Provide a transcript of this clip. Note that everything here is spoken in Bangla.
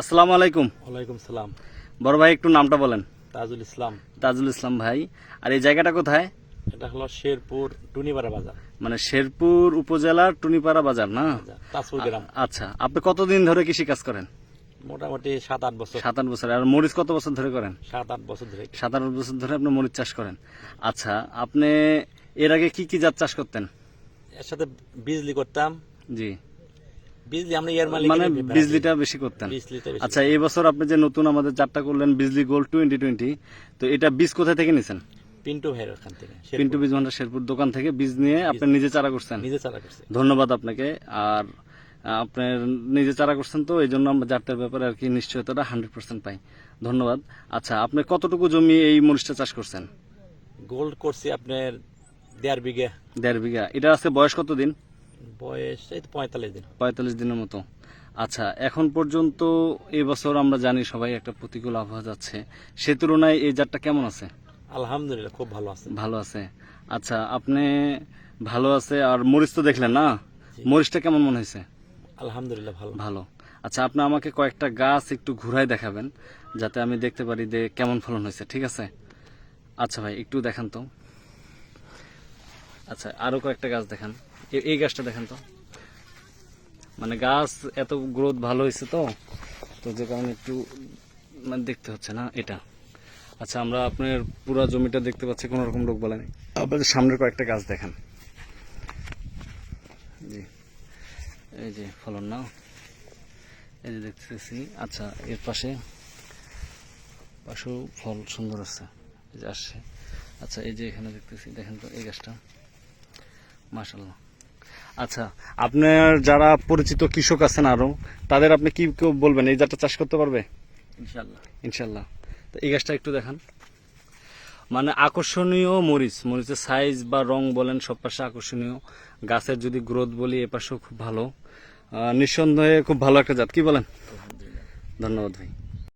আসসালামু আলাইকুম। ওয়ালাইকুম সালাম। বড় ভাই একটু নামটা বলেন। তাজুল ইসলাম। তাজুল ইসলাম ভাই আর এই জায়গাটা কোথায়? এটা হলো শেরপুর টুনিপাড়া বাজার। মানে শেরপুর উপজেলার টুনিপাড়া বাজার না? তাজপুর গ্রাম। আচ্ছা আপনি কতদিন ধরে কৃষি কাজ করেন? মোটামুটি সাত আট বছর। সাত আট বছর আর মরিচ কত বছর ধরে করেন? সাত আট বছর ধরে। সাত আট বছর ধরে আপনি মরিচ চাষ করেন। আচ্ছা আপনি এর আগে কি কি জাত চাষ করতেন? এর সাথে বিজলি করতাম। জি বিজলি আমরা ইয়ার মালিক মানে বিজলিটা বেশি করতেন। আচ্ছা এই বছর আপনি যে নতুন আমাদের জাতটা করলেন বিজলি গোল্ড টোয়েন্টি টোয়েন্টি তো এটা বীজ কোথায় থেকে নিছেন? পিন্টু ভাইয়ের ওখান থেকে। পিন্টু বীজ ভান্ডার শেরপুর দোকান থেকে বীজ নিয়ে আপনি নিজে চারা করছেন। নিজে চালা করছে। ধন্যবাদ আপনাকে। আর আপনার নিজে চারা করছেন তো এই জন্য আমরা জাতটার ব্যাপারে আর কি নিশ্চয়তাটা হান্ড্রেড পার্সেন্ট পাই। ধন্যবাদ। আচ্ছা আপনি কতটুকু জমি এই মরিচটা চাষ করছেন? গোল্ড করছি আপনার দেড় বিঘা। দেড় বিঘা। এটা আছে বয়স কত দিন বয়স এই তো পঁয়তাল্লিশ দিন। পঁয়তাল্লিশ দিনের মতো। আচ্ছা এখন পর্যন্ত এই বছর আমরা জানি সবাই একটা প্রতিকূল আবহাওয়া যাচ্ছে। সে তুলনায় এই জাতটা কেমন আছে? আলহামদুলিল্লাহ খুব ভালো আছে। ভালো আছে। আচ্ছা আপনি ভালো আছে আর মরিচ তো দেখলেন না? মরিচটা কেমন মনে হয়েছে? আলহামদুলিল্লাহ ভালো। ভালো। আচ্ছা আপনি আমাকে কয়েকটা গাছ একটু ঘুরাই দেখাবেন যাতে আমি দেখতে পারি যে কেমন ফলন হয়েছে ঠিক আছে? আচ্ছা ভাই একটু দেখান তো। আচ্ছা আরও কয়েকটা গাছ দেখান। এই গাছটা দেখেন তো। মানে গাছ এত গ্রোথ ভালো হয়েছে তো তো যে কারণে একটু মানে দেখতে হচ্ছে না এটা। আচ্ছা আমরা আপনার পুরো জমিটা দেখতে পাচ্ছি, কোনো রকম রোগ বলে নেই। আপনাদের সামনের কয়েকটা গাছ দেখান। জি। এই যে ফলন না এই যে দেখতেছি। আচ্ছা এর পাশে, পাশেও ফল সুন্দর আছে। এই যে আসছে। আচ্ছা এই যে এখানে দেখতেছি, দেখেন তো এই গাছটা। মাশাল্লাহ আচ্ছা আপনার যারা পরিচিত কৃষক আছেন আরও তাদের আপনি কি কেউ বলবেন এই জাতটা চাষ করতে পারবে? ইনশাল্লাহ ইনশাল্লাহ তো এই গাছটা একটু দেখান। মানে আকর্ষণীয় মরিচ মরিচের সাইজ বা রং বলেন সব পাশে আকর্ষণীয়। গাছের যদি গ্রোথ বলি এ পাশেও খুব ভালো। নিঃসন্দেহে খুব ভালো একটা জাত। কি বলেন? ধন্যবাদ ভাই।